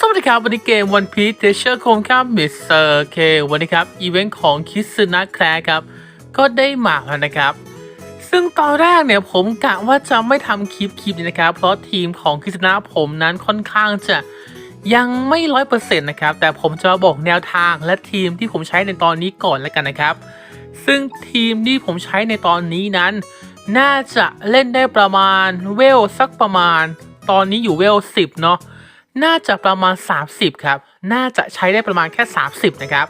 สวัสดีครับ วันนี้เกม One Piece Treasure คงครับมิสเตอร์เควันนี้ครับ อีเวนต์ของคิสนะแคร์ครับ ก็ได้มาแล้วนะครับ ซึ่งตอนแรกเนี่ยผมกะว่าจะไม่ทำคลิปคลิปนี้นะครับ เพราะทีมของคิสนะผมนั้นค่อนข้างจะยังไม่ร้อยเปอร์เซ็นต์นะครับ แต่ผมจะมาบอกแนวทางและทีมที่ผมใช้ในตอนนี้ก่อนแล้วกันนะครับ ซึ่งทีมที่ผมใช้ในตอนนี้นั้น น่าจะเล่นได้ประมาณเวลสักประมาณ ตอนนี้อยู่เวล10 เนาะ น่าจะประมาณ 30 ครับ น่าจะใช้ได้ประมาณแค่ 30 นะครับ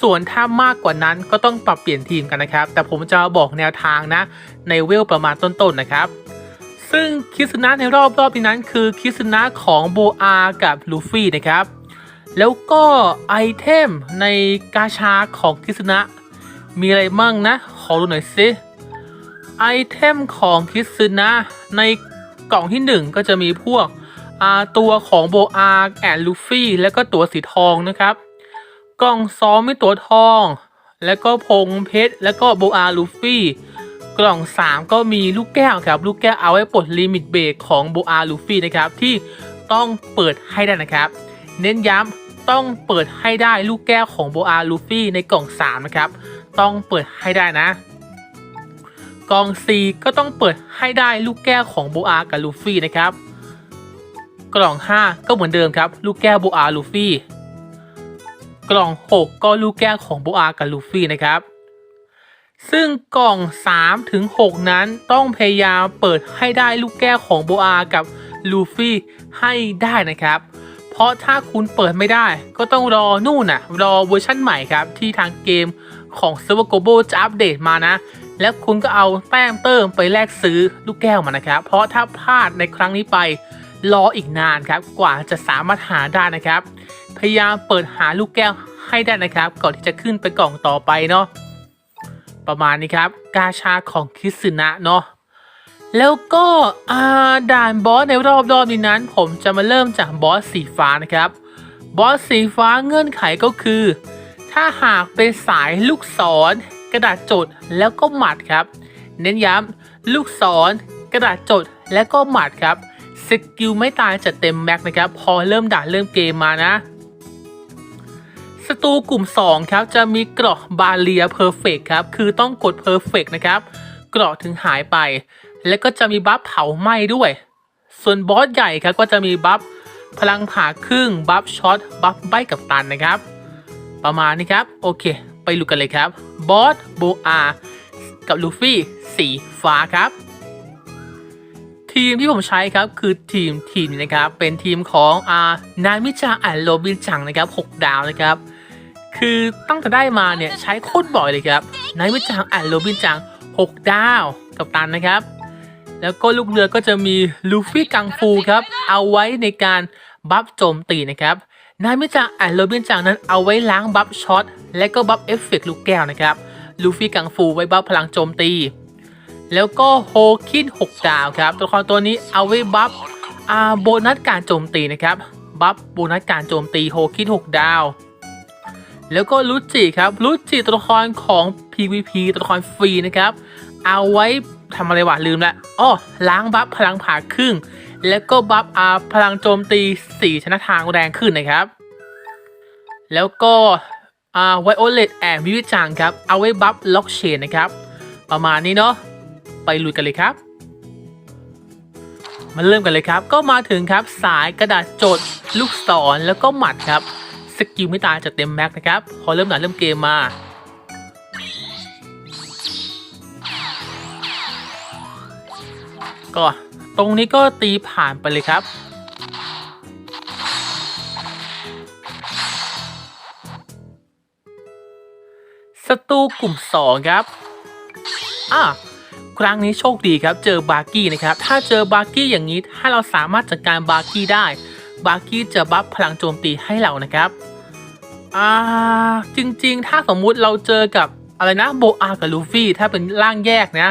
ส่วนถ้ามากกว่านั้นก็ต้องปรับเปลี่ยนทีมกันนะครับ แต่ผมจะบอกแนวทางนะ ในเวลประมาณต้นๆนะครับ ซึ่งคิสนะในรอบรอบนี้นั้นคือคิสนะของโบอากับลูฟี่นะครับ แล้วก็ไอเทมในกาชาของคิสนะมีอะไรมั่งนะ ขอดูหน่อยสิไอเทมของคิสนะในกล่องที่ 1 ก็จะมีพวก ตัวของโบอาแอนลูฟี่แล้วก็ตัวสีทองนะครับ กล่องซ้องมีตัวทอง แล้วก็พงเพชรแล้วก็โบอาลูฟี่ กล่อง 3 ก็มีลูกแก้วครับ ลูกแก้วเอาไว้ปลดลิมิตเบรกของโบอาลูฟี่นะครับที่ต้องเปิดให้ได้นะครับ เน้นย้ำต้องเปิดให้ได้ลูกแก้วของโบอาลูฟี่ในกล่อง 3 นะครับ ต้องเปิดให้ได้นะกล่อง4ก็ต้องเปิดให้ได้ลูกแก้วของโบอากับลูฟี่นะครับ กล่อง 5 ก็เหมือนเดิมครับ ลูกแก้วโบอาลูฟี่ กล่อง 6 ก็ลูกแก้วของโบอากับลูฟี่นะครับ ซึ่งกล่อง3ถึง6นั้นต้องพยายามเปิดให้ได้ลูกแก้วของโบอากับลูฟี่ให้ได้นะครับ เพราะถ้าคุณเปิดไม่ได้ ก็ต้องรอนู่นน่ะ รอเวอร์ชั่นใหม่ครับ ที่ทางเกมของ s e r v e r g o b o จะอัปเดตมานะ แล้วคุณก็เอาแต้มเติมไปแลกซื้อลูกแก้วมานะครับ เพราะถ้าพลาดในครั้งนี้ไป รออีกนานครับกว่าจะสามารถหาได้นะครับ พยายามเปิดหาลูกแก้วให้ได้นะครับ ก่อนที่จะขึ้นไปกล่องต่อไปเนาะประมาณนี้ครับ กาชาของคิสึนะเนาะแล้วก็อาด่านบอสในรอบรอบนี้นั้น ผมจะมาเริ่มจากบอสสีฟ้านะครับ บอสสีฟ้าเงื่อนไขก็คือ ถ้าหากเป็นสายลูกศร กระดาษจดแล้วก็หมัดครับ เน้นย้ำลูกศร กระดาษจดแล้วก็หมัดครับ สกิลไม่ตายจะเต็มแม็กนะครับ พอเริ่มด่านเริ่มเกมมานะศัตรูกลุ่ม 2 ครับ จะมีเกราะบาเลียเพอร์เฟกครับ คือต้องกดเพอร์เฟกนะครับ เกราะถึงหายไป แล้วก็จะมีบัฟเผาไหม้ด้วย ส่วนบอสใหญ่ครับก็จะมีบัฟพลังผ่าครึ่งบัฟช็อตบัฟใบกับตันนะครับ ประมาณนี้ครับ โอเค ไปดูกันเลยครับบอสโบอากับลูฟี่สีฟ้าครับ ทีมที่ผมใช้ครับคือทีมทีมนี้นะครับเป็นทีมของอานามิจังอันโรบินจังนะครับ6ดาวนะครับคือตั้งแต่ได้มาเนี่ยใช้โคตรบ่อยเลยครับนามิจังอันโรบินจัง 6 ดาวกับตันนะครับ แล้วก็ลูกเรือก็จะมีลูฟี่กังฟูครับเอาไว้ในการบัฟโจมตีนะครับนายมิจังอันโรบินจังนั้นเอาไว้ล้างบัฟช็อตและก็บัฟเอฟเฟกต์ลูกแก้วนะครับลูฟี่กังฟูไว้บัฟพลังโจมตี แล้วก็โฮคิน6ดาวครับ ตัวละครตัวนี้เอาไว้บัฟอาโบนัสการโจมตีนะครับบัฟโบนัสการโจมตีโฮคิน6ดาว แล้วก็ลุจิครับลุจิตัวละครของ PVP ตัวละครฟรีนะครับ เอาไว้ทำอะไรวะลืมละอ้อล้างบัฟพลังผ่าครึ่ง แล้วก็บัฟอาพลังโจมตี4ชนะทางแรงขึ้นนะครับ แล้วก็อาไวโอเลตแอนวิวิจังครับ เอาไว้บัฟล็อกเชนนะครับ ประมาณนี้เนาะ ไปลุยกันเลยครับมาเริ่มกันเลยครับ ก็มาถึงครับสายกระดาษจด ลูกศรแล้วก็หมัดครับ สกิลไม่ตายจะเต็มแม็กนะครับ พอเริ่มหนาเริ่มเกมมาก็ตรงนี้ก็ตีผ่านไปเลยครับ ศัตรูกลุ่ม 2 ครับ อะ ครั้งนี้โชคดีครับ เจอบาร์กี้นะครับ ถ้าเจอบาร์กี้อย่างนี้ ถ้าเราสามารถจัดการบาร์กี้ได้ บาร์กี้จะบัฟพลังโจมตีให้เรานะครับ อ่า จริงๆ ถ้าสมมุติเราเจอกับอะไรนะโบอากับลูฟี่ ถ้าเป็นร่างแยกนะ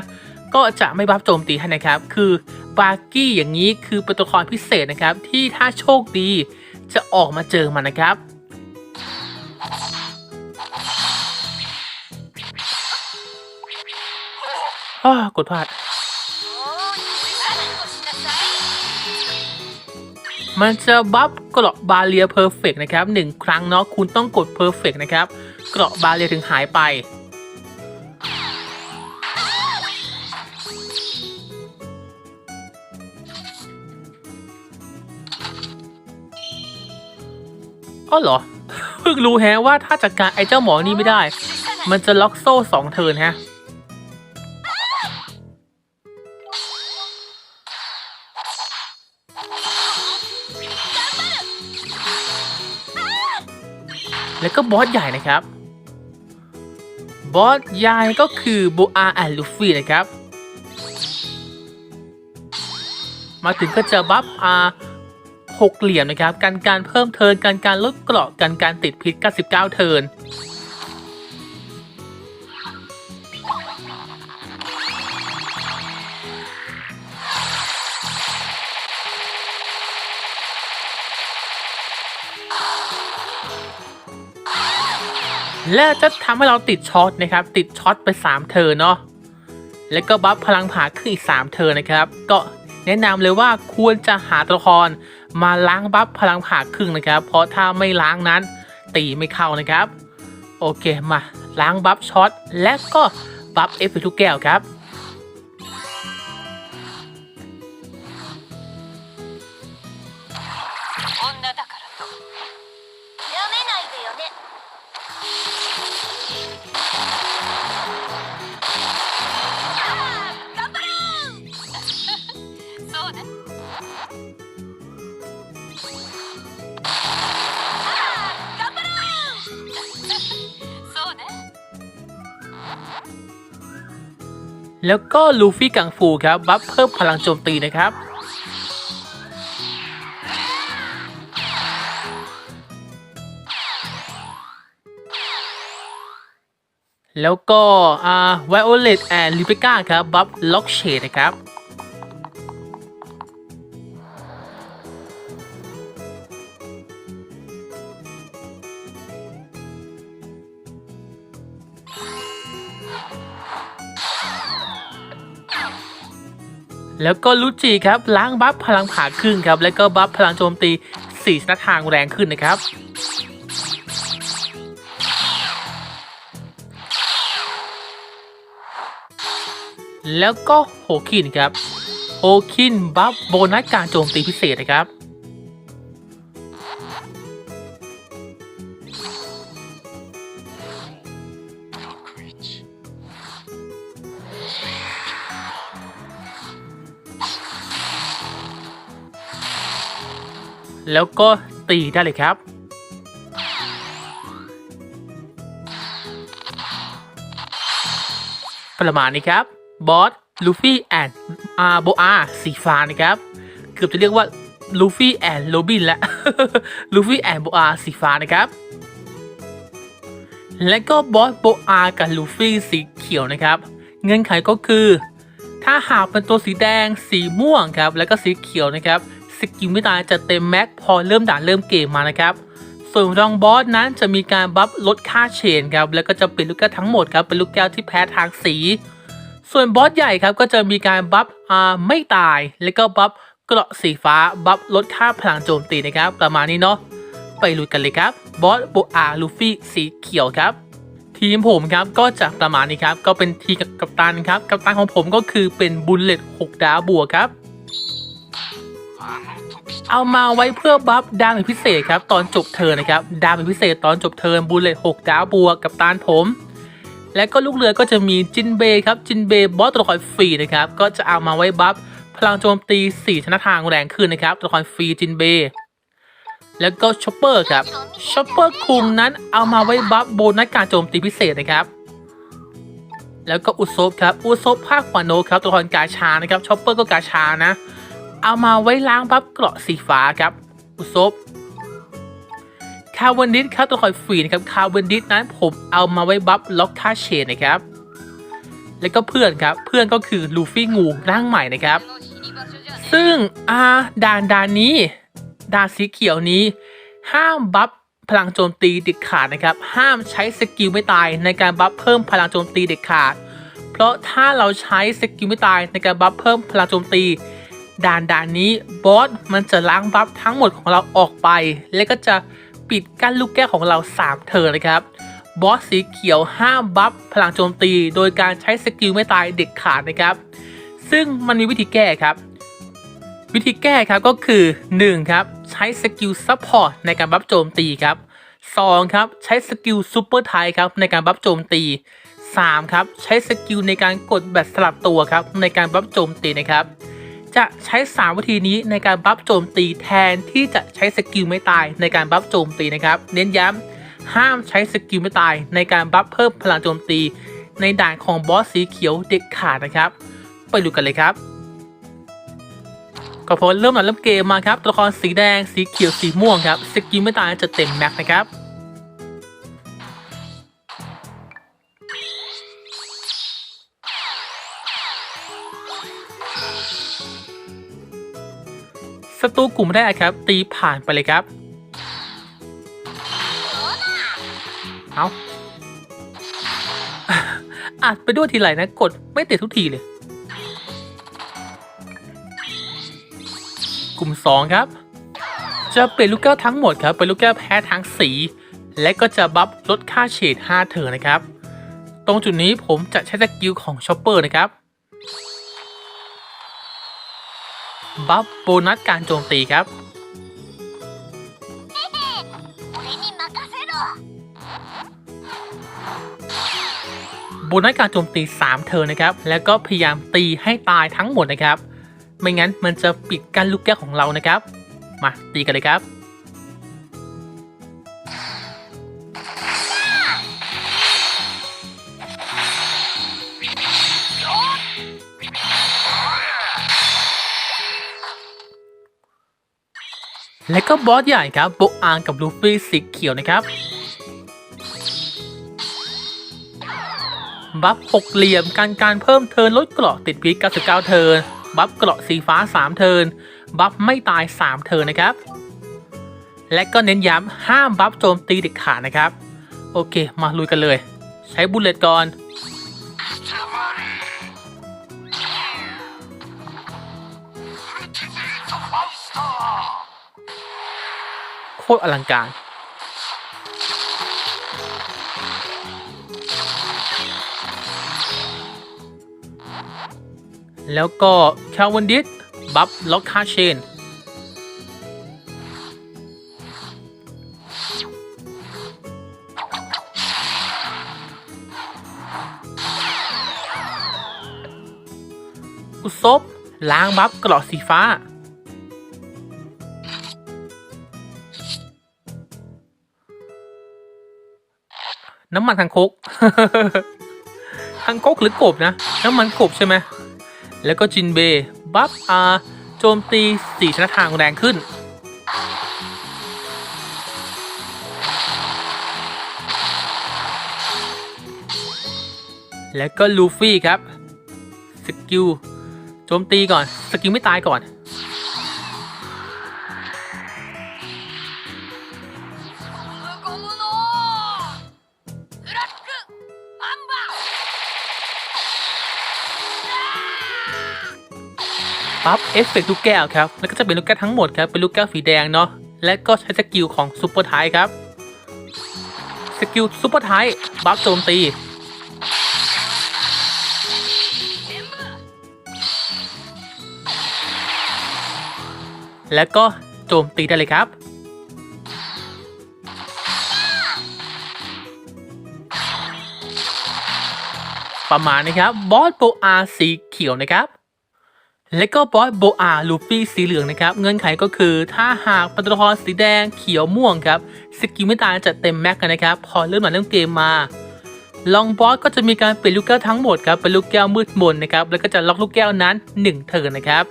ก็จะไม่บัฟโจมตีให้นะครับ คือบาร์กี้อย่างนี้คือเป็นตัวละครพิเศษนะครับ ที่ถ้าโชคดีจะออกมาเจอมันนะครับ อ้ากดพลาด มันจะบัฟเกราะบาเลียเพอร์เฟกนะครับหนึ่งครั้งเนาะคุณต้องกดเพอร์เฟกนะครับ เกราะบาเลียถึงหายไปอ๋อเหรอเพิ่งรู้แฮะว่าถ้าจัดการไอ้เจ้าหมอนี่ไม่ได้ มันจะล็อกโซ่สองเทินฮะ แล้วก็บอสใหญ่นะครับ บอสใหญ่ก็คือโบอาแอนลูฟี่นะครับ มาถึงก็จะบัฟอาหกเหลี่ยมนะครับ การการเพิ่มเทินการการลดเกราะการการติดพิษ 99 เทิน และจะทำให้เราติดช็อตนะครับ ติดช็อตไป 3เทอร์เนาะแล้วก็บัฟพลังผาขึ้นอีก 3เทอร์นะครับ ก็แนะนำเลยว่าควรจะหาตัวละครมาล้างบัฟพลังผาครึ่งนะครับ เพราะถ้าไม่ล้างนั้นตีไม่เข้านะครับ โอเคมาล้างบัฟช็อตและก็บัฟเอฟทุกแก้วครับ แล้วก็ลูฟี่กังฟูครับบัฟเพิ่มพลังโจมตีนะครับ แล้วก็อ่าไวโอเลตแอนลิเบก้าครับบัฟล็อกเชดนะครับ แล้วก็ลุจิครับล้างบัฟพลังผ่าครึ่งครับ แล้วก็บัฟพลังโจมตี4ชนะทางแรงขึ้นนะครับแล้วก็โฮคินครับโฮคินบัฟโบนัสการโจมตีพิเศษนะครับ แล้วก็ตีได้เลยครับ ประมาณนี้ครับบอสลูฟี่แอนอาโบอาสีฟ้านะครับ เกือบจะเรียกว่าลูฟี่แอนโรบินแล้วลูฟี่แอนโบอาสีฟ้านะครับ และก็บอสโบอากับลูฟี่สีเขียวนะครับ เงื่อนไขก็คือ ถ้าหากเป็นตัวสีแดงสีม่วงครับ แล้วก็สีเขียวนะครับ กิลไม่ตายจะเต็มแม็กพอเริ่มด่านเริ่มเกมมานะครับส่วนรองบอสนั้นจะมีการบัฟลดค่าเชนครับแล้วก็จะเป็นลูกแก้วทั้งหมดครับเป็นลูกแก้วที่แพ้ทางสี ส่วนบอสใหญ่ครับก็จะมีการบัฟอ่าไม่ตาย แล้วก็บัฟเกราะสีฟ้าบัฟลดค่าพลังโจมตีนะครับ ประมาณนี้เนาะไปลุยกันเลยครับบอสโบอาลูฟี่สีเขียวครับ ทีมผมครับก็จะประมาณนี้ครับก็เป็นทีกับกัปตันครับกัปตันของผมก็คือเป็นบุลเลต6ดาวบวกครับ เอามาไว้เพื่อบัฟดาเมจพิเศษครับตอนจบเทินนะครับดาเมจพิเศษตอนจบเทินบุลเลต6ดาวบวกกับตานผม และก็ลูกเรือก็จะมีจินเบย์ครับจินเบย์บอสตัวละครฟรีนะครับก็จะเอามาไว้บัฟพลังโจมตี4ชนะทางแรงขึ้นนะครับตัวละครฟรีจินเบย์แล้วก็ชอปเปอร์ครับชอปเปอร์คุงนั้นเอามาไว้บัฟโบนัสการโจมตีพิเศษนะครับ แล้วก็อุซบครับอุซบภาควานโนครับตัวละครกาชานะครับชอปเปอร์ก็กาชานะ เอามาไว้ล้างบัฟเกราะสีฟ้าครับอุซบคาร์บอนดิสครับตัวคอยฟรีนะครับคาร์บอนดิสนั้นผมเอามาไว้บัฟล็อกท่าเชนนะครับ แล้วก็เพื่อนครับเพื่อนก็คือลูฟี่งูร่างใหม่นะครับ ซึ่งอ่าด่านด่านนี้ด่านสีเขียวนี้ ห้ามบัฟพลังโจมตีเด็ดขาดนะครับ ห้ามใช้สกิลไม่ตายในการบัฟเพิ่มพลังโจมตีเด็ดขาด เพราะถ้าเราใช้สกิลไม่ตายในการบัฟเพิ่มพลังโจมตี ด่านด่านนี้บอสมันจะล้างบัฟทั้งหมดของเราออกไป และก็จะปิดกั้นลูกแก้วของเรา 3 เทิร์นนะครับบอสสีเขียวห้ามบัฟพลังโจมตี โดยการใช้สกิลไม่ตายเด็ดขาดนะครับ ซึ่งมันมีวิธีแก้ครับ วิธีแก้ครับก็คือ 1 ครับใช้สกิลซัพพอร์ตในการบัฟโจมตีครับ 2 ครับใช้สกิลซูเปอร์ไทครับในการบัฟโจมตี 3 ครับใช้สกิลในการกดแบตสลับตัวครับในการบัฟโจมตีนะครับ จะใช้ 3 วิธีนี้ในการบัฟโจมตีแทนที่จะใช้สกิลไม่ตายในการบัฟโจมตีนะครับ เน้นย้ำห้ามใช้สกิลไม่ตายในการบัฟเพิ่มพลังโจมตี ในด่านของบอสสีเขียวเด็ดขาดนะครับ ไปดูกันเลยครับก็พอเริ่มหลังเริ่มเกมมาครับตัวละครสีแดงสีเขียวสีม่วงครับสกิลไม่ตายจะเต็มแม็กนะครับ ศัตรูกลุ่มแรกครับ ตีผ่านไปเลยครับ เอาอัดไปด้วยทีไรนะ กดไม่ติดทุกทีเลย กลุ่ม 2 ครับ จะเปลี่ยนลูกแก้วทั้งหมดครับเป็นลูกแก้วแพ้ทั้งสี และก็จะบัฟลดค่าเฉด5เถอนะครับ ตรงจุดนี้ผมจะใช้สกิลของชอปเปอร์นะครับ บัฟโบนัสการโจมตีครับ โบนัสการโจมตี 3 เธอนะครับ แล้วก็พยายามตีให้ตายทั้งหมดนะครับ ไม่งั้นมันจะปิดการลูกแก้วของเรานะครับ มาตีกันเลยครับ และก็บอสใหญ่ครับโบอางกับลูฟี่สีเขียวนะครับบัฟหกเหลี่ยมการการเพิ่มเทินลดเกราะติดพิษ99 เทินบัฟเกราะสีฟ้า 3 เทินบัฟไม่ตาย 3 เทินนะครับ และก็เน้นย้ำห้ามบัฟโจมตีเด็ดขาดนะครับ โอเค มาลุยกันเลย ใช้บุลเลตก่อน คตรอลังการ แล้วก็แคลวันดิสบัฟล็อกคาเชนอุซบล้างบัฟกรอกสีฟ้า น้ำมันทางคกทางคกหรือกบนะ น้ำมันกบใช่ไหมแล้วก็จินเบย์บัฟอาโจมตีสี่ชนะทางแรงขึ้น แล้วก็ลูฟี่ครับ สกิลโจมตีก่อน สกิลไม่ตายก่อน ปั๊บเอฟเฟกต์ลูกแก้วครับ แล้วก็จะเป็นลูกแก้วทั้งหมดครับ เป็นลูกแก้วสีแดงเนาะ และก็ใช้สกิลของซูเปอร์ไทครับ สกิลซูเปอร์ไทบัฟโจมตี แล้วก็โจมตีได้เลยครับประมาณนะครับบอสโบอาสีเขียวนะครับ และก็บอสโบอาลูฟี่สีเหลืองนะครับ เงื่อนไขก็คือถ้าหากปฏิทรสีแดงเขียวม่วงครับสกิลไม่ตายจะเต็มแม็กกันนะครับ พอเริ่มหลังเริ่มเกมมา ลองบอสก็จะมีการเปลี่ยนลูกแก้วทั้งหมดครับเป็นลูกแก้วมืดมนนะครับแล้วก็จะล็อกลูกแก้วนั้น1เทิร์นนะครับ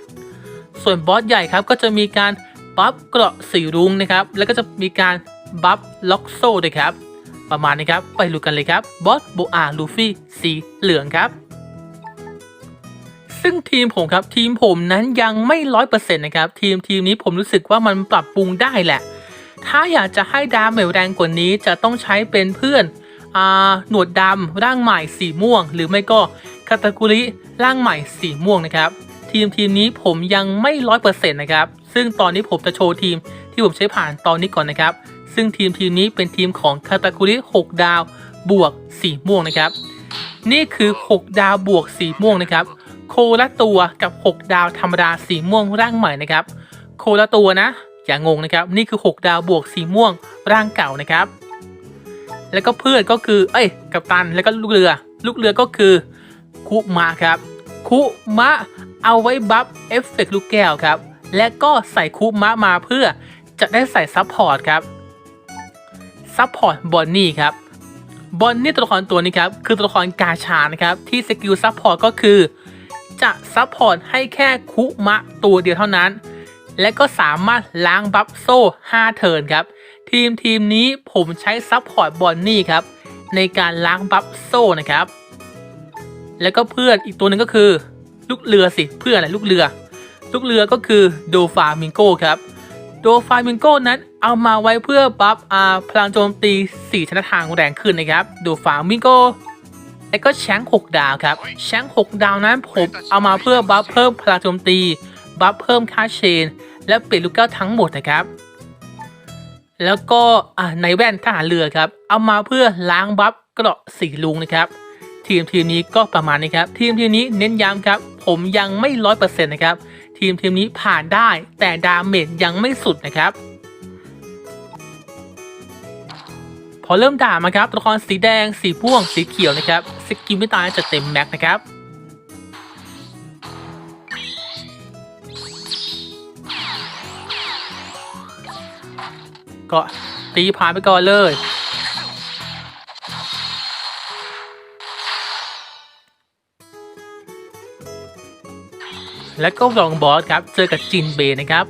ส่วนบอสใหญ่ครับก็จะมีการบัฟเกราะสีรุ้งนะครับแล้วก็จะมีการบัฟล็อกโซ่ด้วยครับ ประมาณนี้ครับไปดูกันเลยครับบอสโบอาลูฟี่สีเหลืองครับ ซึ่งทีมผมครับทีมผมนั้นยังไม่ร้อยเปอร์เซ็นต์นะครับทีมทีมนี้ผมรู้สึกว่ามันปรับปรุงได้แหละ ถ้าอยากจะให้ดาเมจแรงกว่านี้จะต้องใช้เป็นเพื่อนอหนวดดำร่างใหม่สีม่วง หรือไม่ก็คาตากุริร่างใหม่สีม่วงนะครับ ทีมทีมนี้ผมยังไม่ร้อยเปอร์เซ็นต์นะครับ ซึ่งตอนนี้ผมจะโชว์ทีมที่ผมใช้ผ่านตอนนี้ก่อนนะครับ ซึ่งทีมทีมนี้เป็นทีมของคาตาคุริ6 ดาวบวกสีม่วงนะครับ นี่คือ 6 ดาวบวกสีม่วงนะครับ โคละตัวกับ 6 ดาวธรรมดาสีม่วงร่างใหม่นะครับ โคละตัวนะ อย่างงงนะครับ นี่คือ 6 ดาวบวกสีม่วงร่างเก่านะครับ แล้วก็เพื่อนก็คือ เอ้ย กัปตันแล้วก็ลูกเรือ ลูกเรือก็คือคุมะครับ คุมะเอาไว้บัฟเอฟเฟกต์ลูกแก้วครับ และก็ใส่คุมะมาเพื่อจะได้ใส่ซัพพอร์ตครับซัพพอร์ตบอนนี่ครับบอนนี่ตัวละครตัวนี้ครับ คือตัวละครกาชานะครับ ที่สกิลซัพพอร์ตก็คือ จะซัพพอร์ตให้แค่คุมะตัวเดียวเท่านั้น และก็สามารถล้างบัฟโซ่ 5 เทิร์นครับ ทีมทีมนี้ผมใช้ซัพพอร์ตบอนนี่ครับ ในการล้างบัฟโซ่นะครับ แล้วก็เพื่อนอีกตัวหนึ่งก็คือ ลูกเรือสิเพื่อนอะไรลูกเรือ ลูกเรือก็คือโดฟามิงโกครับโดฟามิงโกนั้นเอามาไว้เพื่อบัฟอาพลังโจมตี 4ชนะทางแรงขึ้นนะครับโดฟามิงโก แล้วก็แชงค์6ดาวครับ แชงค์6ดาวนั้นผมเอามาเพื่อบัฟเพิ่มพลังโจมตี บัฟเพิ่มค่าเชน และเปลี่ยนลูกแก้วทั้งหมดนะครับ แล้วก็ในแว่นทหารเรือครับ เอามาเพื่อล้างบัฟเกราะสีลุงนะครับ ทีมทีมนี้ก็ประมาณนี้ครับ ทีมทีมนี้เน้นย้ำครับ ผมยังไม่ร้อยเปอร์เซ็นต์นะครับ ทีมทีมนี้ผ่านได้แต่ดาเมจยังไม่สุดนะครับ พอเริ่มด่ามาครับตัวละครสีแดงสีม่วงสีเขียวนะครับสกิลไม่ตายจะเต็มแม็กนะครับก็ตีผ่านไปก่อนเลย แล้วก็รองบอสครับ เจอกับจินเบย์นะครับ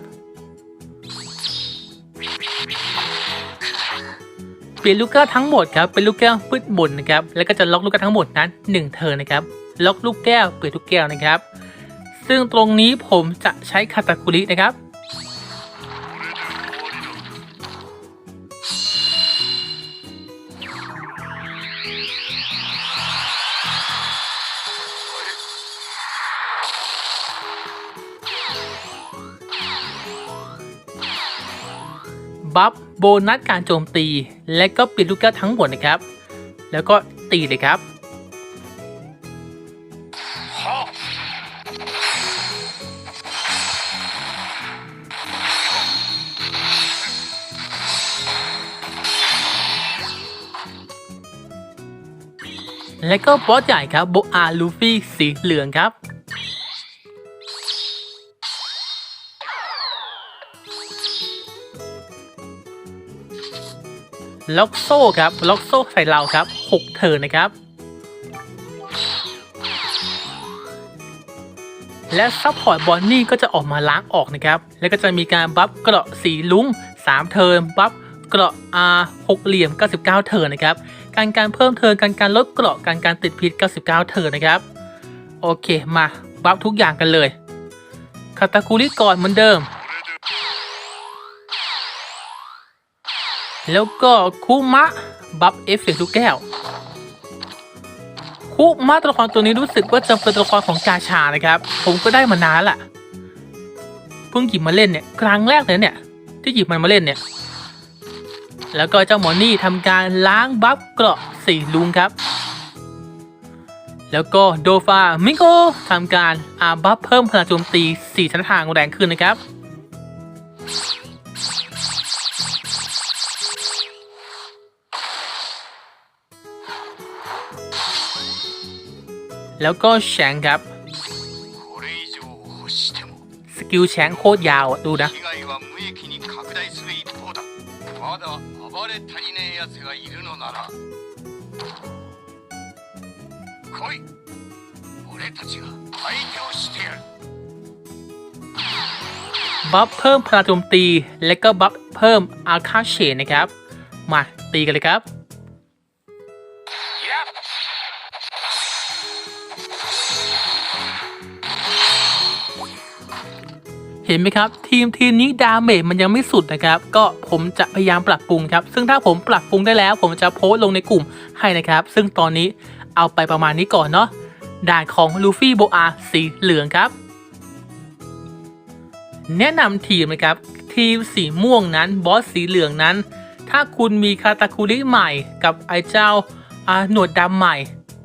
เปลี่ยนลูกแก้วทั้งหมดครับเป็นลูกแก้วพืชบนนะครับแล้วก็จะล็อกลูกแก้วทั้งหมดนั้น1เทิร์นนะครับล็อกลูกแก้วเปลี่ยนทุกแก้วนะครับ ซึ่งตรงนี้ผมจะใช้คาตาคุรินะครับ บัฟ โบนัสการโจมตี และก็ปลี่ยนลูกแก้วทั้งหมดนะครับ แล้วก็ตีเลยครับ และก็บอสใหญ่ครับโบอาลูฟี่สีเหลืองครับ ล็อกโซ่ครับ ล็อกโซ่ใส่เราครับ 6 เทิร์นนะครับ และซัพพอร์ตบอนนี่ก็จะออกมาล้างออกนะครับ แล้วก็จะมีการบัฟเกราะสีลุ้ง 3 เทิร์นบัฟเกราะอาหกเหลี่ยม 99 เทิร์นนะครับ การการเพิ่มเทิร์นการการลดเกราะการการติดพิษ 99 เทิร์นนะครับ โอเคมาบัฟทุกอย่างกันเลยคาตาคุริก่อนเหมือนเดิม แล้วก็คุมะบัฟเอฟเฟกต์ทุกแก้ว คุมะตัวละครตัวนี้รู้สึกว่าจะเป็นตัวละครของกาชานะครับ ผมก็ได้มานานละเพิ่งหยิบมาเล่นเนี่ยครั้งแรกเลยเนี่ยที่หยิบมันมาเล่นเนี่ย แล้วก็เจ้าหมอนี่ทำการล้างบัฟเกราะสีลุงครับ แล้วก็โดฟามิโกทำการอาบัฟเพิ่มพลังโจมตี4ชั้นทางแรงขึ้นนะครับ แล้วก็แชงครับ สกิลแชงโคตรยาวอะดูนะ บัฟเพิ่มพลังโจมตี และก็บัฟเพิ่มอาคาเชนนะครับ มาตีกันเลยครับ ห็นไหมครับ ทีมทีมนี้ดาเมจมันยังไม่สุดนะครับ ก็ผมจะพยายามปรับปรุงครับ ซึ่งถ้าผมปรับปรุงได้แล้ว ผมจะโพสต์ลงในกลุ่มให้นะครับ ซึ่งตอนนี้เอาไปประมาณนี้ก่อนเนาะด่านของลูฟี่โบอาสีเหลืองครับ แนะนำทีมนะครับ ทีมสีม่วงนั้นบอสสีเหลืองนั้น ถ้าคุณมีคาตาคุริใหม่กับไอเจ้าอ่าหนวดดำใหม่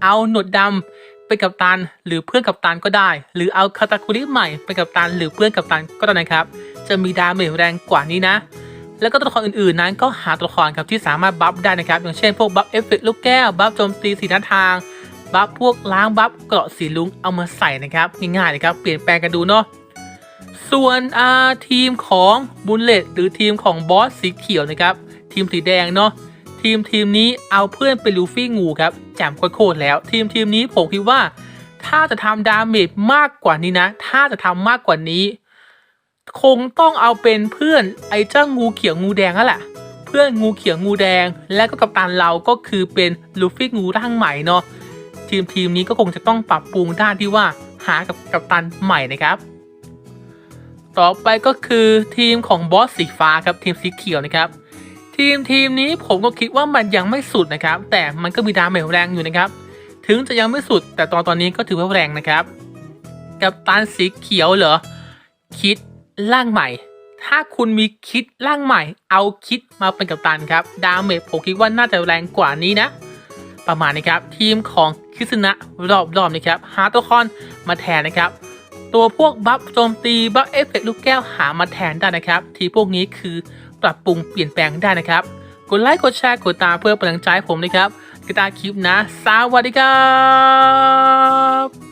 เอาหนวดดำ เป็นกัปตัน หรือเพื่อนกัปตันก็ได้ หรือเอาคาตาคุริใหม่เป็นกัปตัน หรือเพื่อนกัปตันก็ได้นะครับ จะมีดาเมจแรงกว่านี้นะ แล้วก็ตัวละครอื่นๆนั้นก็หาตัวละครครับที่สามารถบัฟได้นะครับ อย่างเช่นพวกบัฟเอฟเฟกต์ลูกแก้ว บัฟโจมตีสีหน้าทาง บัฟพวกล้างบัฟเกราะสีลุงเอามาใส่นะครับ ง่ายๆนะครับ เปลี่ยนแปลงกันดูเนาะ ส่วนอาทีมของบุลเลตหรือทีมของบอสสีเขียวนะครับ ทีมสีแดงเนาะ ทีมทีมนี้เอาเพื่อนเป็นลูฟี่งูครับแจ่มโคตรแล้ว ทีมทีมนี้ผมคิดว่า ถ้าจะทำดาเมจมากกว่านี้นะ ถ้าจะทำมากกว่านี้ คงต้องเอาเป็นเพื่อนไอ้เจ้างูเขียวงูแดงนั่นแหละเพื่อนงูเขียวงูแดง และก็กัปตันเราก็คือเป็นลูฟี่งูร่างใหม่เนาะทีมทีมนี้ก็คงจะต้องปรับปรุงด้านที่ว่าหากับกัปตันใหม่นะครับ ต่อไปก็คือทีมของบอสสีฟ้าครับทีมสีเขียวนะครับ ทีมทีมนี้ผมก็คิดว่ามันยังไม่สุดนะครับ แต่มันก็มีดาเมจแรงอยู่นะครับ ถึงจะยังไม่สุด แต่ตอนตอนนี้ก็ถือว่าแรงนะครับ กับตันสีเขียวเหรอ คิดร่างใหม่ ถ้าคุณมีคิดร่างใหม่ เอาคิดมาเป็นกัปตันครับ ดาเมจผมคิดว่าน่าจะแรงกว่านี้นะ ประมาณนี้ครับ ทีมของคิสนะรอบๆนะครับ หาตัวละคอนมาแทนนะครับตัวพวกบัฟโจมตีบัฟเอฟเฟกต์ลูกแก้วหามาแทนได้นะครับ ทีพวกนี้คือ ปรับปรุงเปลี่ยนแปลงได้นะครับ กดไลค์กดแชร์กดตามเพื่อเป็นกำลังใจผมนะครับกระตาคลิปนะ สวัสดีครับ